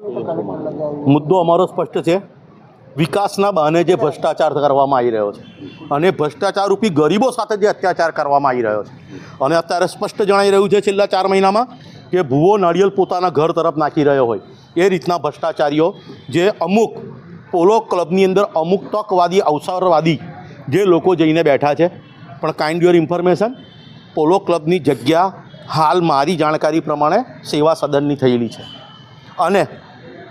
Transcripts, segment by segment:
મુદ્દો અમારો સ્પષ્ટ છે. વિકાસના બહાને જે ભ્રષ્ટાચાર કરવામાં આવી રહ્યો છે અને ભ્રષ્ટાચાર રૂપી ગરીબો સાથે જે અત્યાચાર કરવામાં આવી રહ્યો છે. અને અત્યારે સ્પષ્ટ જણાઈ રહ્યું છે છેલ્લા ચાર મહિનામાં કે ભૂવો નાળિયેર પોતાના ઘર તરફ નાખી રહ્યો હોય. એ રીતના ભ્રષ્ટાચારીઓ જે અમુક પોલો ક્લબની અંદર અમુક તકવાદી, અવસરવાદી જે લોકો જઈને બેઠા છે. પણ કાઇન્ડ યોર ઇન્ફોર્મેશન પોલો ક્લબની જગ્યા હાલ મારી જાણકારી પ્રમાણે સેવા સદનની થયેલી છે. અને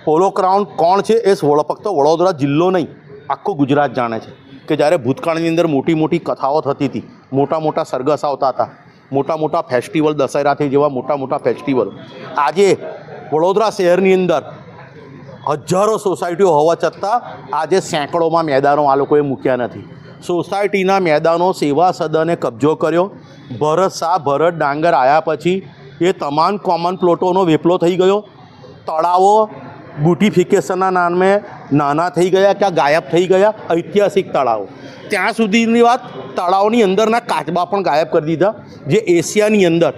પોલો ક્રાઉન કોણ છે એ ફક્ત વડોદરા જિલ્લો નહીં, આખું ગુજરાત જાણે છે. કે જ્યારે ભૂતકાળની અંદર મોટી મોટી કથાઓ થતી હતી, મોટા મોટા સરઘસ આવતા હતા, મોટા મોટા ફેસ્ટિવલ દશેરાથી જેવા મોટા મોટા ફેસ્ટિવલ. આજે વડોદરા શહેરની અંદર હજારો સોસાયટીઓ હોવા છતાં આજે સેંકડોમાં મેદાનો આ લોકોએ મૂક્યા નથી. સોસાયટીના મેદાનો સેવા સદને કબજો કર્યો. ભરત શાહ, ભરત ડાંગર આવ્યા પછી એ તમામ કોમન પ્લોટોનો વેપલો થઈ ગયો. તળાવો બ્યુટિફિકેશનના નામે નાના થઈ ગયા, ક્યાં ગાયબ થઈ ગયા, ઐતિહાસિક તળાવ. ત્યાં સુધીની વાત તળાવની અંદરના કાચબા પણ ગાયબ કરી દીધા, જે એશિયાની અંદર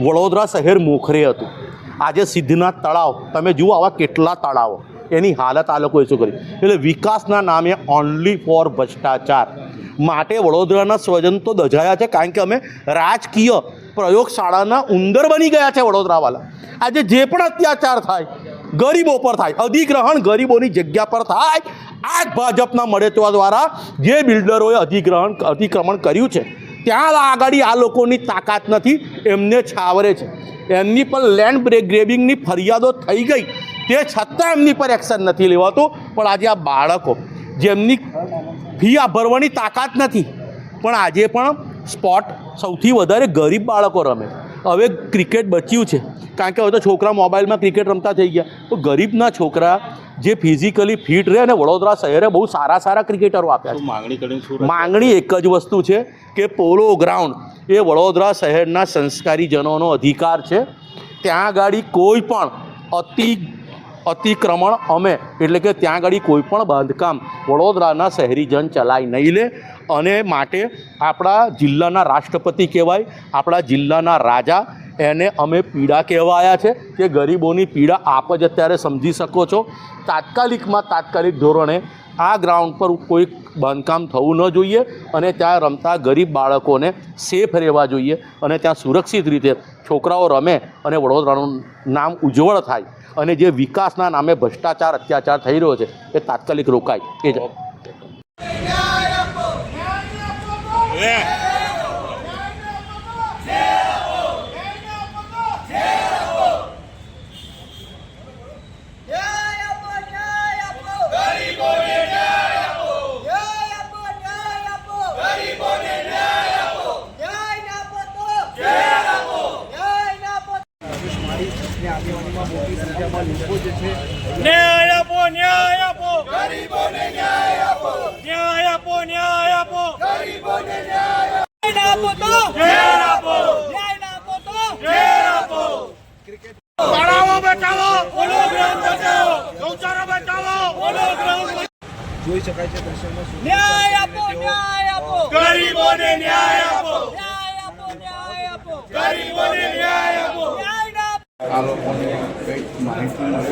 વડોદરા શહેર મોખરે હતું. આજે સિદ્ધનાથ તળાવ, તમે જુઓ આવા કેટલા તળાવો. એની હાલત આ લોકોએ શું કરી? એટલે વિકાસના નામે ઓનલી ફોર ભ્રષ્ટાચાર. માટે વડોદરાના સ્વજન તો દજાયા છે, કારણ કે અમે રાજકીય પ્રયોગશાળાના ઉંદર બની ગયા છે વડોદરાવાળા આજે જે પણ અત્યાચાર થાય ગરીબો પર થાય. અધિગ્રહણ ગરીબોની જગ્યા પર થાય. આ જ ભાજપના મળેતવા દ્વારા જે બિલ્ડરોએ અધિગ્રહણ અધિક્રમણ કર્યું છે, ત્યાં આગળ આ લોકોની તાકાત નથી, એમને છાવરે છે. એમની પર લેન્ડ બ્રેક ગ્રેબિંગની ફરિયાદો થઈ ગઈ. તે છતાં એમની પર એક્શન નથી લેવાતું. પણ આજે આ બાળકો, જેમની ફી આ ભરવાની તાકાત નથી, પણ આજે પણ સ્પોટ સૌથી વધારે ગરીબ બાળકો રમે. હવે ક્રિકેટ બચ્યું છે. કારણ કે હવે તો છોકરા મોબાઈલમાં ક્રિકેટ રમતા થઈ ગયા. તો ગરીબના છોકરા જે ફિઝિકલી ફિટ રહે અને વડોદરા શહેરે બહુ સારા સારા ક્રિકેટરો આપ્યા છે. માંગણી કરીને માંગણી એક જ વસ્તુ છે કે પોલો ગ્રાઉન્ડ એ વડોદરા શહેરના સંસ્કારીજનોનો અધિકાર છે. ત્યાં આગળ કોઈ પણ અતિ અતિક્રમણ અમે. એટલે કે ત્યાં આગળ કોઈ પણ બાંધકામ. વડોદરાના શહેરીજન ચલાવી નહીં લે. અને માટે આપણા જિલ્લાના રાષ્ટ્રપતિ કહેવાય, આપણા જિલ્લાના રાજા, એને અમે પીડા કહેવાયા છે કે ગરીબોની પીડા આપ જ અત્યારે સમજી શકો છો. તાત્કાલિકમાં તાત્કાલિક ધોરણે આ ગ્રાઉન્ડ પર કોઈ બાંધકામ થવું ન જોઈએ અને ત્યાં રમતા ગરીબ બાળકોને સેફ રહેવા જોઈએ અને ત્યાં સુરક્ષિત રીતે છોકરાઓ રમે અને વડોદરાનું નામ ઉજ્જવળ થાય અને જે વિકાસના નામે ભ્રષ્ટાચાર, અત્યાચાર થઈ રહ્યો છે, એ તાત્કાલિક રોકાય. એ જ ન્યાય આપો ન્યાય આપો ગરીબોને ન્યાય આપો ન્યાય આપો ન્યાય આપો ગરીબોને ન્યાય આપો ન્યાય ના આપો તો જેલ આપો ન્યાય ના આપો ન્યાય આપો ન્યાય આપો ગરીબોને ન્યાય આપો ન્યાય આપો ન્યાય આપો ગરીબોને ન્યાય ના આપો તો ન્યાય આપો ન્યાય આપો તો ન્યાય આપો તળાવો બચાવો બોલો ગ્રાઉન્ડ બચાવો ગૌચારો બચાવો પોલો ગ્રાઉન્ડ ન્યાય આપો ન્યાય આપો ગરીબોને ન્યાય આપો ન્યાય આપો ન્યાય આપો ગરીબોને ન્યાય આપો ન્યાય આપો આ લોકોને કંઈક માહિતી મળે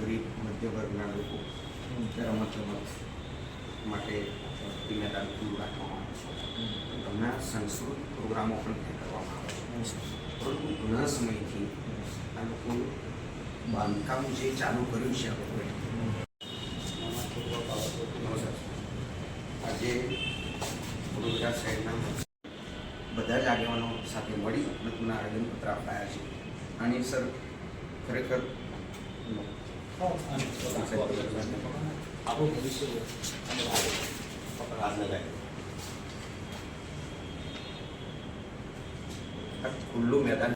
ગરીબ મધ્યવર્ગના લોકો રમત ગમત માટે મેદાન ખુલ્લું રાખવામાં આવે છે ઘણા સંસ્કૃત પ્રોગ્રામો પણ કરવામાં આવે છે પરંતુ ઘણા સમયથી આ લોકો બાંધકામ જે ચાલુ કર્યું છે આ લોકોએ આજે વડોદરા શહેરના બધા જ આગેવાનો સાથે મળી અને તેમના આવેદનપત્ર અપાયા છે આની સર ખરેખર ખુલ્લું મેદાન